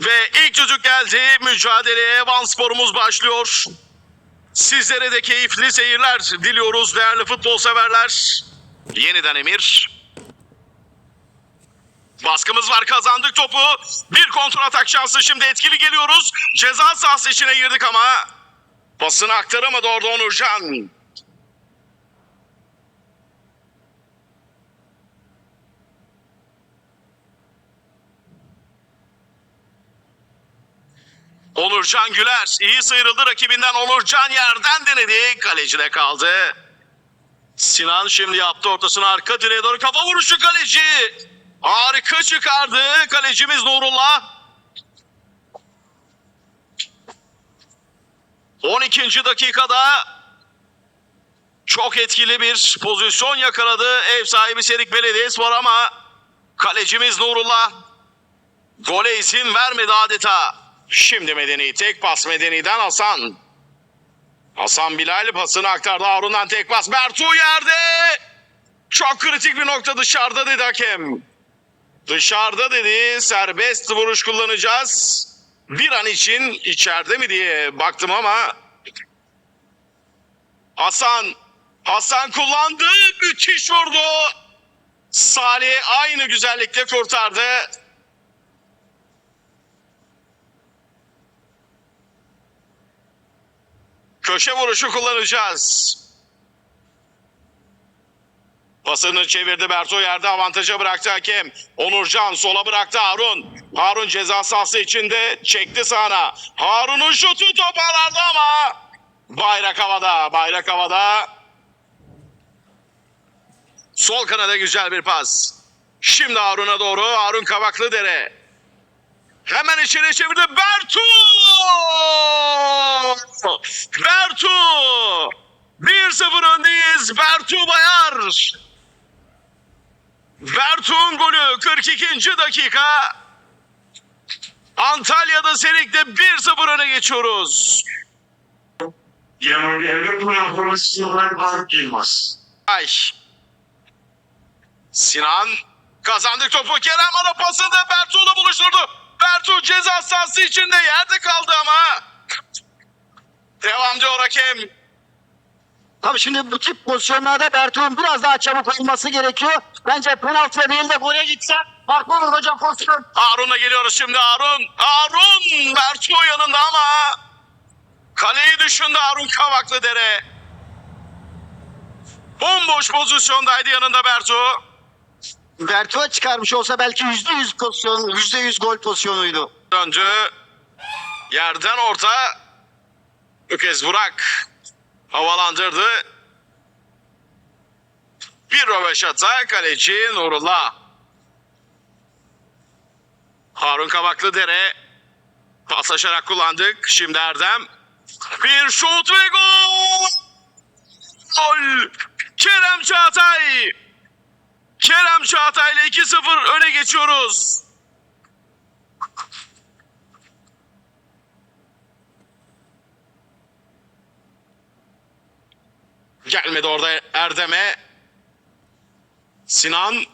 Ve ilk çocuk geldi. Mücadeleye Van Spor'umuz başlıyor. Sizlere de keyifli seyirler diliyoruz değerli futbol severler. Yeniden Emir. Baskımız var kazandık topu. Bir kontrol atak şansı şimdi etkili geliyoruz. Ceza sahası içine girdik ama pasını aktaramadı orada Onurcan. Onurcan Güler iyi sıyrıldı rakibinden Onurcan yerden denedi. Kalecide kaldı. Sinan şimdi yaptı ortasını arka direğe doğru kafa vuruşu kaleci. Harika çıkardı kalecimiz Nurullah. 12. dakikada çok etkili bir pozisyon yakaladı ev sahibi Serik Belediyespor ama kalecimiz Nurullah gole izin vermedi adeta. Şimdi Medeni tek pas Medeni'den Hasan. Hasan Bilal pasını aktardı Harun'dan tek pas. Bertu yerde. Çok kritik bir nokta dışarıda dedi hakem. Dışarıda dedi serbest vuruş kullanacağız. Bir an için içeride mi diye baktım ama Hasan Hasan kullandı müthiş vurdu. Salih aynı güzellikle kurtardı. Köşe vuruşu kullanacağız. Pasını çevirdi Berto yerde avantaja bıraktı hakem. Onurcan sola bıraktı Harun. Harun ceza sahası içinde çekti sağına. Harun'un şutu toparlandı ama bayrak havada, bayrak havada. Sol kanada güzel bir pas. Şimdi Harun'a doğru Harun Kavaklı dere. Hemen içeri çevirdi Bertu! Bertu! 1-0 öndeyiz Bertu Bayar. Bertu'nun golü 42. dakika. Antalya'da Serik'te 1-0 öne geçiyoruz. Yani devlet platformu olarak Faruk Yılmaz. Ay. Sinan kazandık topu. Kerem ana pasında Bertu'yla buluşturdu. Bertu ceza sahası içinde yerde kaldı ama. Devam diyor hakem. Tabii şimdi bu tip pozisyonlarda Bertuğ'un biraz daha çabuk olması gerekiyor. Bence penaltıya değil de gole gitse farklı olur hocam pozisyon. Harun'a geliyoruz şimdi Harun. Harun Bertu yanında ama kaleyi düşündü Harun Kavaklı dere. Bomboş pozisyondaydı yanında Bertu. Bertuğ'a çıkarmış olsa belki yüzde yüz pozisyon, yüzde yüz gol pozisyonuydu. Döndü. Yerden orta. Bu kez Burak havalandırdı. Bir röveşata kaleci Nurullah. Harun Kavaklı dere. Paslaşarak kullandık. Şimdi Erdem. Bir şut ve gol! Gol! Kerem Çağatay! Kerem Çağatay ile 2-0 öne geçiyoruz. Gelmedi orada Erdem'e. Sinan